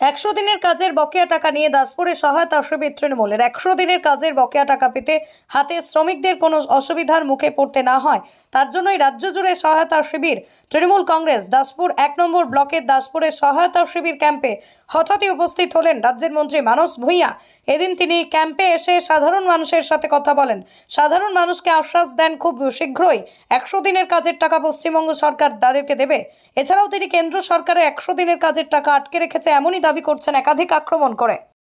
একশো দিনের কাজের বকেয়া টাকা নিয়ে দাসপুরে সহায়তা শিবির তৃণমূলের। একশো দিনের কাজের বকেয়া টাকা পেতে হাতে শ্রমিকদের কোনো অসুবিধার মুখে পড়তে না হয়। তার জন্যই রাজ্য জুড়ে সহায়তা শিবির। তৃণমূল কংগ্রেস দাসপুর এক নম্বর ব্লকের দাসপুরের সহায়তা শিবির ক্যাম্পে হঠাৎই উপস্থিত হলেন রাজ্যের মন্ত্রী মানস ভূঁইয়া। এদিন তিনি ক্যাম্পে এসে সাধারণ মানুষের সাথে কথা বলেন। সাধারণ মানুষকে আশ্বাস দেন খুব শীঘ্রই একশো দিনের কাজের টাকা পশ্চিমবঙ্গ সরকার তাদেরকে দেবে। এছাড়াও তিনি কেন্দ্র সরকারের একশো দিনের কাজের টাকা আটকে রেখেছে, এমনই দাবি করছেন একাধিক আক্রমণ করে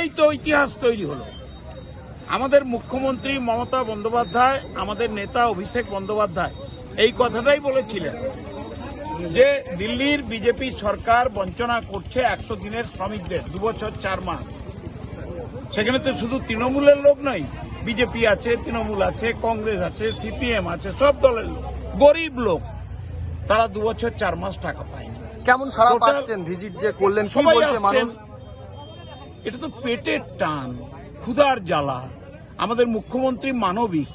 এই তো ইতিহাস তৈরি হলো। আমাদের মুখ্যমন্ত্রী মমতা বন্দ্যোপাধ্যায়, আমাদের নেতা অভিষেক বন্দ্যোপাধ্যায় এই কথাটাই বলেছিলেন। যে দিল্লির বিজেপি সরকার বঞ্চনা করছে একশো দিনের শ্রমিকদের দুবছর চার মাস। সেখানে তো শুধু তৃণমূলের লোক নয় বিজেপি আছে তৃণমূল আছে কংগ্রেস আছে সিপিএম আছে সব দলের লোক গরিব লোক। তারা দুবছর চার মাস টাকা পায়নি কেমন সারা পাচ্ছেন ভিজিট যে করলেন সবাই মানুষ? এটা তো পেটের টান ক্ষুধার জ্বালা। আমাদের মুখ্যমন্ত্রী মানবিক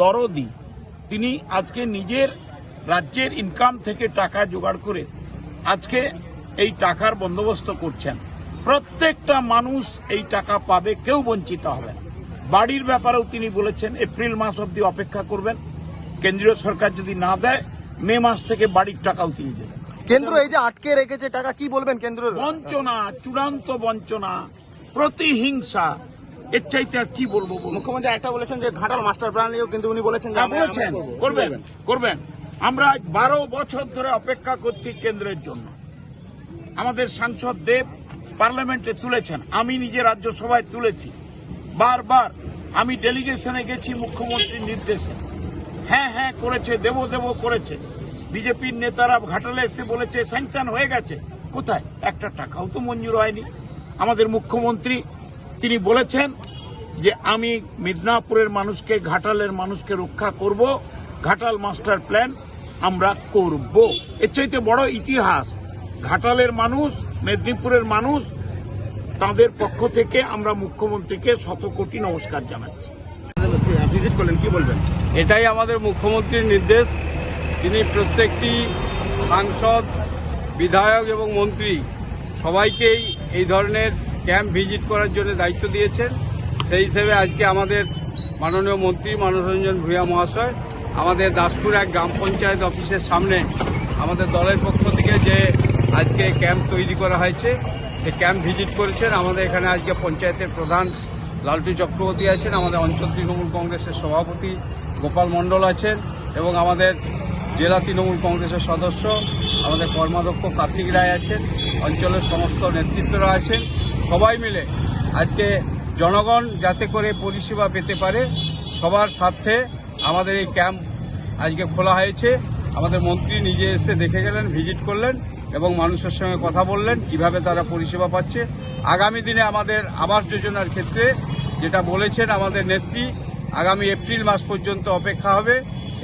দরদি। তিনি আজকে নিজের রাজ্যের ইনকাম থেকে টাকা জোগাড় করে আজকে এই টাকার বন্দোবস্ত করছেন। প্রত্যেকটা মানুষ এই টাকা পাবে কেউ বঞ্চিত হবে না। বাড়ির ব্যাপারেও তিনি বলেছেন এপ্রিল মাস অবধি অপেক্ষা করবেন। কেন্দ্রীয় সরকার যদি না দেয় মে মাস থেকে বাড়ির টাকাও তিনি দেবেন। কেন্দ্র এই যে আটকে রেখেছে টাকা কি বলবেন কেন্দ্র বঞ্চনা চূড়ান্ত বঞ্চনা প্রতিহিংসা এর চাইতে আর কি বলব? মুখ্যমন্ত্রী একটা বলেছেন যে ঘাটাল মাস্টার প্ল্যান কিন্তু উনি বলেছেন যে হ্যাঁ, বলেছেন। করবেন করবেন। আমরা বারো বছর ধরে অপেক্ষা করছি কেন্দ্রের জন্য। আমাদের সাংসদ দেব পার্লামেন্টে তুলেছেন, আমি নিজে রাজ্যসভায় তুলেছি। বারবার আমি ডেলিগেশনে গেছি মুখ্যমন্ত্রীর নির্দেশে। হ্যাঁ হ্যাঁ করেছে, দেব দেব করেছে। বিজেপির নেতারা ঘাটালে এসে বলেছে, স্যাংশন হয়ে গেছে। কোথায়? একটা টাকাও তো মঞ্জুর হয়নি। আমাদের মুখ্যমন্ত্রী, তিনি বলেছেন যে আমি মিদনাপুরের মানুষকে ঘাটালের মানুষকে রক্ষা করব ঘাটাল মাস্টার প্ল্যান আমরা করব। এর চাইতে বড় ইতিহাস ঘাটালের মানুষ মেদিনীপুরের মানুষ তাদের পক্ষ থেকে আমরা মুখ্যমন্ত্রীকে শত কোটি নমস্কার জানাচ্ছি। ভিজিট করলেন কি বলবেন? এটাই আমাদের মুখ্যমন্ত্রীর নির্দেশ। তিনি প্রত্যেকটি সাংসদ বিধায়ক এবং মন্ত্রী সবাইকেই এই ধরনের ক্যাম্প ভিজিট করার জন্য দায়িত্ব দিয়েছেন। সেই হিসেবে আজকে আমাদের মাননীয় মন্ত্রী মানসরঞ্জন ভূঁইয়া মহাশয়, আমাদের দাসপুর এক গ্রাম পঞ্চায়েত অফিসের সামনে আমাদের দলের পক্ষ থেকে যে আজকে ক্যাম্প তৈরি করা হয়েছে, সে ক্যাম্প ভিজিট করেছেন। আমাদের এখানে আজকে পঞ্চায়েতের প্রধান লালটু চক্রবর্তী আছেন, আমাদের অঞ্চল তৃণমূল কংগ্রেসের সভাপতি গোপাল মণ্ডল আছেন এবং আমাদের জেলা তৃণমূল কংগ্রেসের সদস্য, আমাদের কর্মাধ্যক্ষ কার্তিক রায় আছেন, অঞ্চলের সমস্ত নেতৃত্বরা আছেন। সবাই মিলে আজকে জনগণ যাতে করে পরিষেবা পেতে পারে, সবার স্বার্থে আমাদের এই ক্যাম্প আজকে খোলা হয়েছে। আমাদের মন্ত্রী নিজে এসে দেখে গেলেন, ভিজিট করলেন এবং মানুষের সঙ্গে কথা বললেন, কীভাবে তারা পরিষেবা পাচ্ছে। আগামী দিনে আমাদের আবাস যোজনার ক্ষেত্রে যেটা বলেছেন আমাদের নেত্রী, আগামী এপ্রিল মাস পর্যন্ত অপেক্ষা হবে।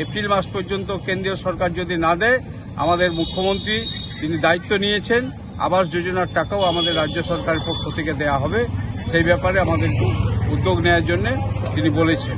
এপ্রিল মাস পর্যন্ত কেন্দ্রীয় সরকার যদি না দেয়, আমাদের মুখ্যমন্ত্রী তিনি দায়িত্ব নিয়েছেন, আবাস যোজনার টাকাও আমাদের রাজ্য সরকারের পক্ষ থেকে দেয়া হবে। সেই ব্যাপারে আমাদের উদ্যোগ নেওয়ার জন্য তিনি বলেছেন।